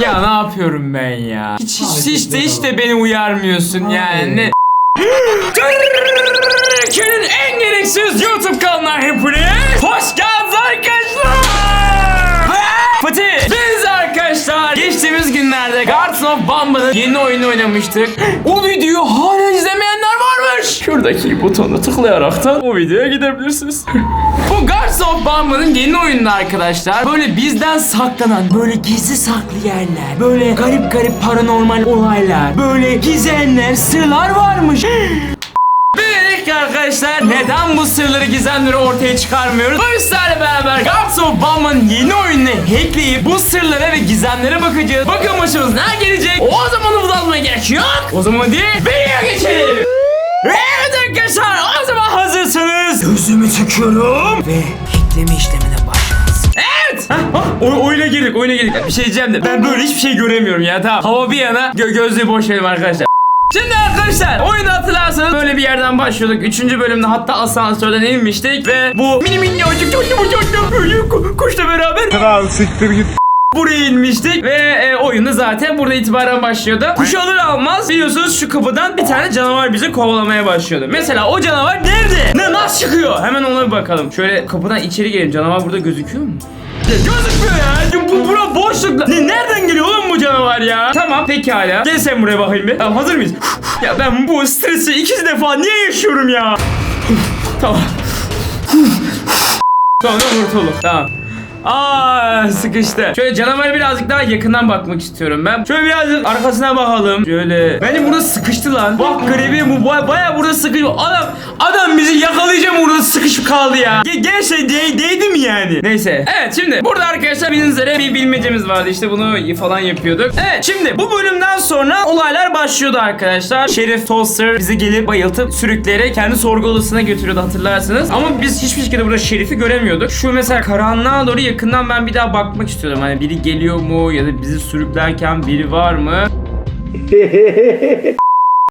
Ya ne yapıyorum ben ya? Hiç hiç, hiç de hiç de beni uyarmıyorsun yani. Ne? Türkiye'nin en gereksiz YouTube kanalına hepiniz hoş geldiniz arkadaşlar. Guardians of Bamba'nın yeni oyunu oynamıştık. O videoyu hala izlemeyenler varmış. Şuradaki butona tıklayaraktan o videoya gidebilirsiniz. Bu Guardians of Bamba'nın yeni oyununda arkadaşlar böyle bizden saklanan böyle gizli saklı yerler, böyle garip garip paranormal olaylar, böyle gizemler, sırlar varmış. Böylelikle arkadaşlar neden bu sırları gizemleri ortaya çıkarmıyoruz? Bu sizlerle beraber Guardians of Bamba'nın yeni oyununu hackleyip bu sırlara ve gizemlere bakacağız. Bakın başımız ne gelecek? O zaman uzatmaya gerek yok. O zaman değil, videoya geçelim. Evet arkadaşlar o zaman hazırsanız gözümü çıkıyorum ve hackleme işlemine. Evet. Hah, hah. O, oyuna girdik oyuna girdik. Bir şey diyeceğim de ben böyle hiçbir şey göremiyorum ya tamam. Hava bir yana gö gözlüğü boş verin arkadaşlar. Şimdi arkadaşlar oyunu hatırlarsanız böyle bir yerden başlıyorduk. Üçüncü bölümde hatta asansörden inmiştik ve bu mini minnacık kuşla beraber Kral siktir git. buraya inmiştik ve e, oyunu zaten burada itibaren başlıyordu. Kuş alır almaz biliyorsunuz şu kapıdan bir tane canavar bizi kovalamaya başlıyordu. Mesela o canavar nerede? Ne nasıl çıkıyor? Hemen ona bir bakalım. Şöyle kapıdan içeri girelim. Canavar burada gözüküyor mu? Gözükmüyor ya. Bu bura boşlukla. Ne nereden geliyor oğlum bu canavar ya? Tamam pekala. Gel sen buraya bakayım bir. Tamam hazır mıyız? Ya ben bu stresi iki defa niye yaşıyorum ya? tamam. Sonra kurtulduk. Tamam. Aa sıkıştı. Şöyle canavara birazcık daha yakından bakmak istiyorum ben. Şöyle birazcık arkasına bakalım. Şöyle. Bence burada sıkıştı lan. Bak garibi bu baya, baya burada sıkışıyor. Adam adam bizi yakalayacak burada sıkışıp kaldı ya. Ge şey de değdi yani? Neyse. Evet şimdi burada arkadaşlar bildiğiniz bir bilmecemiz vardı. İşte bunu falan yapıyorduk. Evet şimdi bu bölümden sonra olaylar başlıyordu arkadaşlar. Şerif Toaster bizi gelip bayıltıp sürükleyerek kendi sorgu odasına götürüyordu hatırlarsınız. Ama biz hiçbir şekilde burada Şerif'i göremiyorduk. Şu mesela karanlığa doğru yakından ben bir daha bakmak istiyordum. Hani biri geliyor mu ya da bizi sürüklerken biri var mı?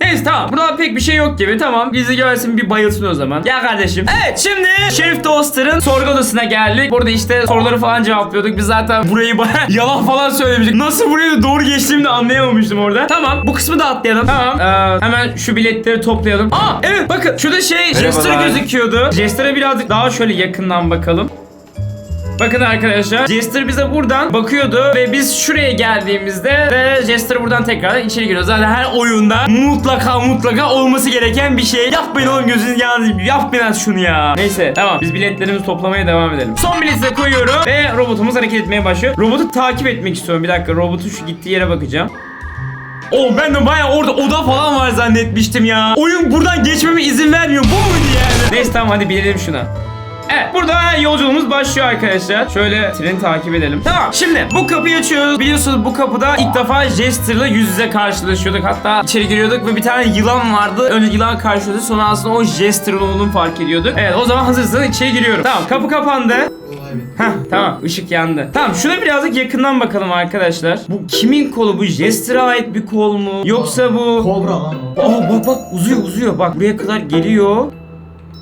Neyse tamam. Burada pek bir şey yok gibi. Tamam. Bizi görsün bir bayılsın o zaman. Gel kardeşim. Evet şimdi Şerif Toaster'ın sorgu odasına geldik. Burada işte soruları falan cevaplıyorduk. Biz zaten burayı baya yalan falan söylemiştik. Nasıl buraya doğru geçtiğimi de anlayamamıştım orada. Tamam. Bu kısmı da atlayalım. Tamam. Ee, hemen şu biletleri toplayalım. Aa evet bakın. Şurada şey Jester gözüküyordu. Jester'a birazcık daha şöyle yakından bakalım. Bakın arkadaşlar Jester bize buradan bakıyordu ve biz şuraya geldiğimizde de Jester buradan tekrardan içeri giriyor. Zaten her oyunda mutlaka mutlaka olması gereken bir şey. Yapmayın oğlum gözünüzü yalnız yapmayın şunu ya. Neyse tamam biz biletlerimizi toplamaya devam edelim. Son bileti de koyuyorum ve robotumuz hareket etmeye başlıyor. Robotu takip etmek istiyorum. Bir dakika robotu şu gittiği yere bakacağım. Oo ben de baya orada oda falan var zannetmiştim ya. Oyun buradan geçmeme izin vermiyor. Bu muydu yani? Neyse tamam hadi bilelim şuna. Evet burada yolculuğumuz başlıyor arkadaşlar. Şöyle treni takip edelim. Tamam şimdi bu kapıyı açıyoruz. Biliyorsunuz bu kapıda ilk defa Jester'la yüz yüze karşılaşıyorduk. Hatta içeri giriyorduk ve bir tane yılan vardı. Önce yılan karşıladı sonra aslında o Jester'ın olduğunu fark ediyorduk. Evet o zaman hazırsanız içeri giriyorum. Tamam kapı kapandı. Heh tamam ışık yandı. Tamam şuna birazcık yakından bakalım arkadaşlar. Bu kimin kolu? Bu Jester'a ait bir kol mu? Yoksa bu... Kobra lan o. Aa bak bak uzuyor uzuyor. Bak buraya kadar geliyor.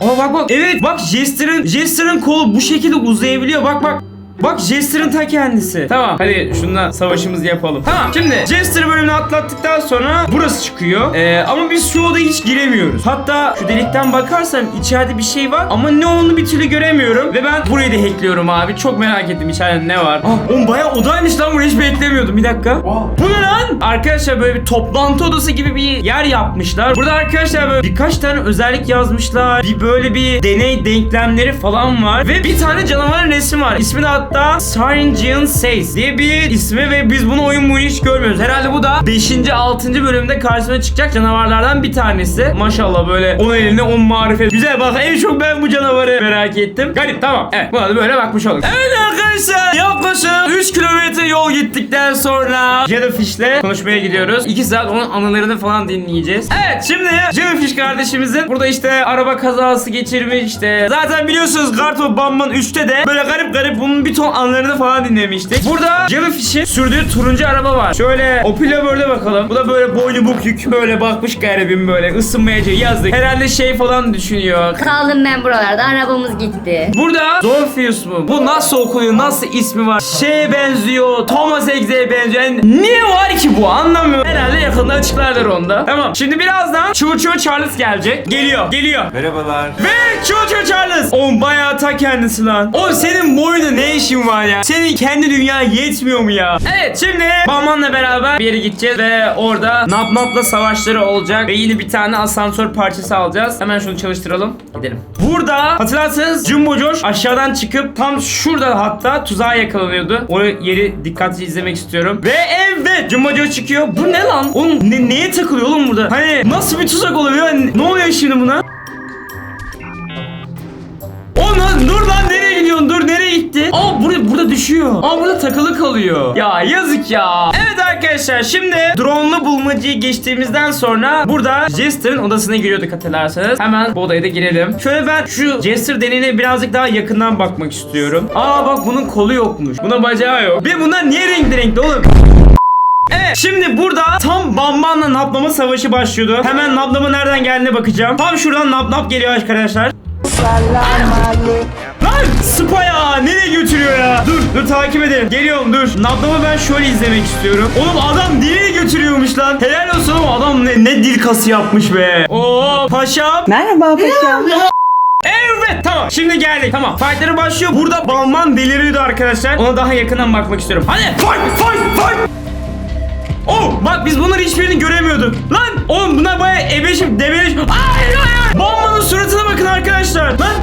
Aa bak bak. Evet bak Jester'ın Jester'ın kolu bu şekilde uzayabiliyor. Bak bak. Bak Jester'ın ta kendisi. Tamam hadi şununla savaşımızı yapalım. Tamam şimdi Jester bölümünü atlattıktan sonra burası çıkıyor. Ee, ama biz şu odaya hiç giremiyoruz. Hatta şu delikten bakarsam içeride bir şey var ama ne olduğunu bir türlü göremiyorum. Ve ben burayı da hackliyorum abi. Çok merak ettim içeride ne var. Aa oğlum bayağı odaymış lan burayı hiç beklemiyordum. Bir dakika. Bu ne lan? Arkadaşlar böyle bir toplantı odası gibi bir yer yapmışlar. Burada arkadaşlar böyle birkaç tane özellik yazmışlar. Bir böyle bir deney denklemleri falan var. Ve bir tane canavarın resmi var. İsmi de hatta Syringean Says diye bir ismi ve biz bunu oyun boyu hiç görmüyoruz. Herhalde bu da 5. 6. bölümde karşısına çıkacak canavarlardan bir tanesi. Maşallah böyle 10 eline 10 marifet. Güzel bak en çok ben bu canavarı merak ettim. Garip tamam. Evet buna da böyle bakmış olduk. Evet arkadaşlar yaklaşık 3 kilometre yol gittikten sonra Jellyfish'le konuşmaya gidiyoruz. 2 saat onun anılarını falan dinleyeceğiz. Evet şimdi Jellyfish kardeşimizin burada işte araba kazası geçirmiş işte. Zaten biliyorsunuz Garto Bamban 3'te de böyle garip garip bunun bir ton anlarını falan dinlemiştik. Burada Jellyfish'in sürdüğü turuncu araba var. Şöyle Opel'e böyle bakalım. Bu da böyle boynu bukük böyle bakmış garibim böyle ısınmayacağı yazdık. Herhalde şey falan düşünüyor. Kaldım ben buralarda arabamız gitti. Burada Zorfius mu? Bu nasıl okunuyor? Nasıl ismi var? Şeye benziyor. Thomas Exe'ye benziyor. Yani niye var ki bu? Anlamıyorum. Herhalde yakında açıklarlar onda. Tamam. Şimdi birazdan Choo Charles gelecek. Geliyor. Geliyor. Merhabalar. Ve Choo Choo Charles. Oğlum bayağı ta kendisi lan. Oğlum senin boyunda ne işin var ya? Senin kendi dünya yetmiyor mu ya? Evet şimdi Baman'la beraber bir yere gideceğiz ve orada Nap Nap'la savaşları olacak ve yine bir tane asansör parçası alacağız. Hemen şunu çalıştıralım. Gidelim. Burada hatırlarsanız Jumbo Josh aşağıdan çıkıp tam şurada hatta tuzağa yakalanıyordu. O yeri dikkatli izlemek istiyorum. Ve evet Jumbo Josh çıkıyor. Bu ne lan? Oğlum ne, neye takılıyor oğlum burada? Hani nasıl bir tuzak oluyor? Yani ne oluyor şimdi buna? O lan dur lan nereye gidiyorsun? Dur nereye gitti? Aa burada düşüyor. Aa burada takılı kalıyor. Ya yazık ya. Evet arkadaşlar şimdi drone'lu bulmacayı geçtiğimizden sonra burada Jester'ın odasına giriyorduk hatırlarsanız. Hemen bu odaya da girelim. Şöyle ben şu Jester deneyine birazcık daha yakından bakmak istiyorum. Aa bak bunun kolu yokmuş. Buna bacağı yok. Ve bunlar niye renkli renkli oğlum? Şimdi burada tam Bamban'la Naplama savaşı başlıyordu. Hemen Naplama nereden geldiğine bakacağım. Tam şuradan Nap geliyor arkadaşlar. Lan Spa ya nereye götürüyor ya? Dur dur takip edelim. Geliyorum dur. Nablama ben şöyle izlemek istiyorum. Oğlum adam dili götürüyormuş lan. Helal olsun ama adam ne, ne dil kası yapmış be. Oo paşam. Merhaba paşam. Evet tamam şimdi geldik tamam fightları başlıyor burada Balman deliriyordu arkadaşlar ona daha yakından bakmak istiyorum hadi fight fight fight bak biz bunları hiçbirini göremiyorduk. Lan oğlum bunlar baya ebeşim debeleş ay ay ay! Balman'ın suratına bakın arkadaşlar. Lan!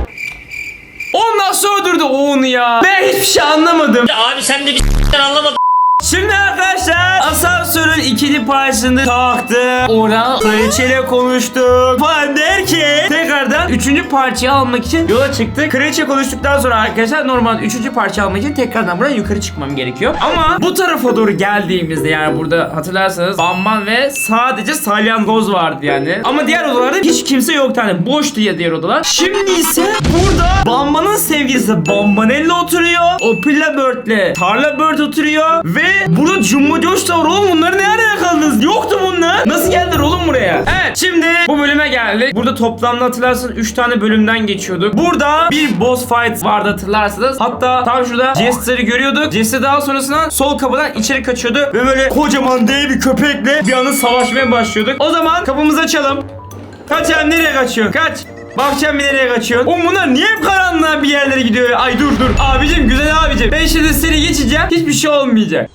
O nasıl öldürdü o onu ya. Ben hiçbir şey anlamadım. Abi sen de bir anlamadın. Şimdi arkadaşlar asansörün ikili parçasını taktı. Orada kraliçeyle konuştuk. Falan derken tekrardan üçüncü parçayı almak için yola çıktık. Kraliçe konuştuktan sonra arkadaşlar normal üçüncü parça almak için tekrardan buraya yukarı çıkmam gerekiyor. Ama bu tarafa doğru geldiğimizde yani burada hatırlarsanız Bamban ve sadece salyangoz vardı yani. Ama diğer odalarda hiç kimse yoktu hani boştu ya diğer odalar. Şimdi ise burada Bamban'ın sevgilisi Bambanella oturuyor. Opilla Bird'le Tarla Bird oturuyor ve burada Jumbo Josh var oğlum bunları nerede yakaladınız? Yoktu bunlar. Nasıl geldiler oğlum buraya? Evet şimdi bu bölüme geldik. Burada toplamda hatırlarsanız 3 tane bölümden geçiyorduk. Burada bir boss fight vardı hatırlarsanız. Hatta tam şurada Jester'ı görüyorduk. Jester daha sonrasında sol kapıdan içeri kaçıyordu ve böyle kocaman dev bir köpekle bir anda savaşmaya başlıyorduk. O zaman kapımızı açalım. Kaç yani nereye kaçıyorsun? Kaç. Bakacağım bir nereye kaçıyorsun. Oğlum bunlar niye hep karanlığa bir yerlere gidiyor? ya? Ay dur dur. Abicim güzel abicim. Ben şimdi seni geçeceğim. Hiçbir şey olmayacak.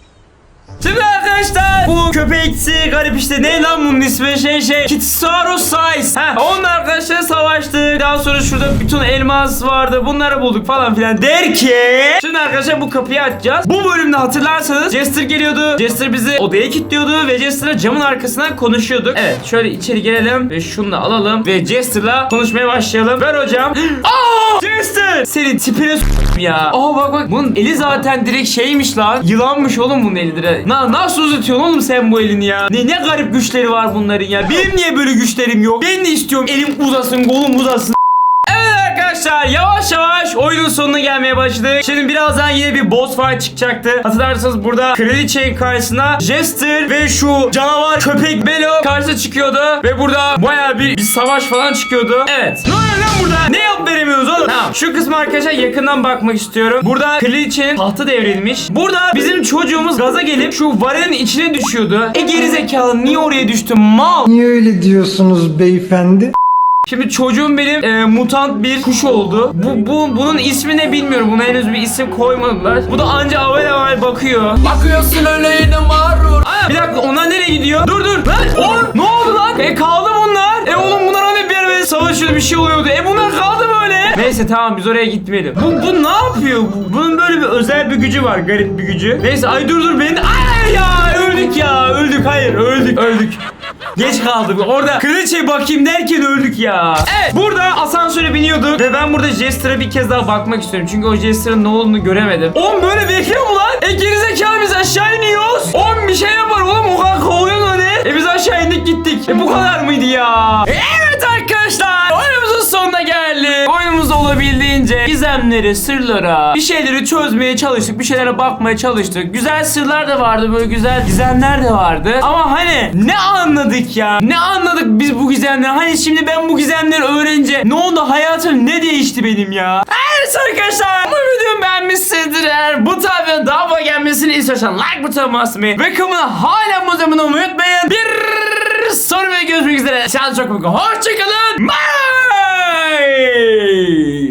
Şimdi arkadaşlar bu köpeksi garip işte. Ne lan bunun ismi? Şey şey Kitsaros Size Heh onunla arkadaşlar savaştık Daha sonra şurada bütün elmas vardı. Bunları bulduk falan filan derken Şimdi arkadaşlar bu kapıyı açacağız. Bu bölümde hatırlarsanız Jester geliyordu. Jester bizi odaya kilitliyordu ve Jester'la camın arkasından konuşuyorduk. Evet şöyle içeri gelelim ve şunu da alalım Ve Jester'la konuşmaya başlayalım. Ver hocam. Aa Jester Senin tipine s**tim ya. Aa bak bak. Bunun eli zaten direkt şeymiş lan. Yılanmış oğlum bunun eli direkt. Na, Nasıl uzatıyorsun oğlum sen bu elini ya? Ne ne garip güçleri var bunların ya? Benim niye böyle güçlerim yok? Ben de istiyorum? Elim uzasın kolum uzasın arkadaşlar yavaş yavaş oyunun sonuna gelmeye başladık. Şimdi birazdan yine bir boss fight çıkacaktı. Hatırlarsanız burada kraliçenin karşısına Jester ve şu canavar köpek Belo karşı çıkıyordu. Ve burada baya bir, bir savaş falan çıkıyordu. Evet. Ne oluyor lan burada? Ne yap veremiyoruz oğlum? Tamam. Şu kısmı arkadaşlar yakından bakmak istiyorum. Burada kraliçenin tahtı devrilmiş. Burada bizim çocuğumuz gaza gelip şu varenin içine düşüyordu. E gerizekalı niye oraya düştün mal? Niye öyle diyorsunuz beyefendi? Şimdi çocuğum benim e, mutant bir kuş oldu. Bu, bu bunun ismi ne bilmiyorum. Buna henüz bir isim koymadılar. Bu da anca avel avel bakıyor. Bakıyorsun öyle yine mağrur. Aa, bir dakika onlar nereye gidiyor? Dur dur. Lan oğlum ne oldu lan? E kaldı bunlar. E oğlum bunlar hani bir yere savaşıyordu bir şey oluyordu. E bunlar kaldı böyle. Neyse tamam biz oraya gitmeyelim. Bu, bu ne yapıyor? Bu- bunun böyle bir özel bir gücü var. Garip bir gücü. Neyse ay dur dur beni. Ay ya öldük ya. Öldük hayır öldük öldük. Geç kaldık. Orada kraliçeye bakayım derken öldük ya. Evet burada asansöre biniyorduk ve ben burada Jester'a bir kez daha bakmak istiyorum. Çünkü o Jester'ın ne olduğunu göremedim. Oğlum böyle bekliyor mu lan? E gerizekalı biz aşağı iniyoruz. Oğlum bir şey yapar oğlum o kadar kovuyor hani. E biz aşağı indik gittik. E bu kadar mıydı ya? E, olabildiğince gizemleri, sırlara, bir şeyleri çözmeye çalıştık. Bir şeylere bakmaya çalıştık. Güzel sırlar da vardı. Böyle güzel gizemler de vardı. Ama hani ne anladık ya? Ne anladık biz bu gizemleri? Hani şimdi ben bu gizemleri öğrenince ne oldu? Hayatım ne değişti benim ya? Evet arkadaşlar bu videomu beğenmişsinizdir. Eğer bu tarzda daha fazla gelmesini istiyorsan like butonuna basmayı ve kanala hala olmayı unutmayın. Bir sonra ve görüşmek üzere. Kendinize çok bakın. Hoşçakalın. Bye.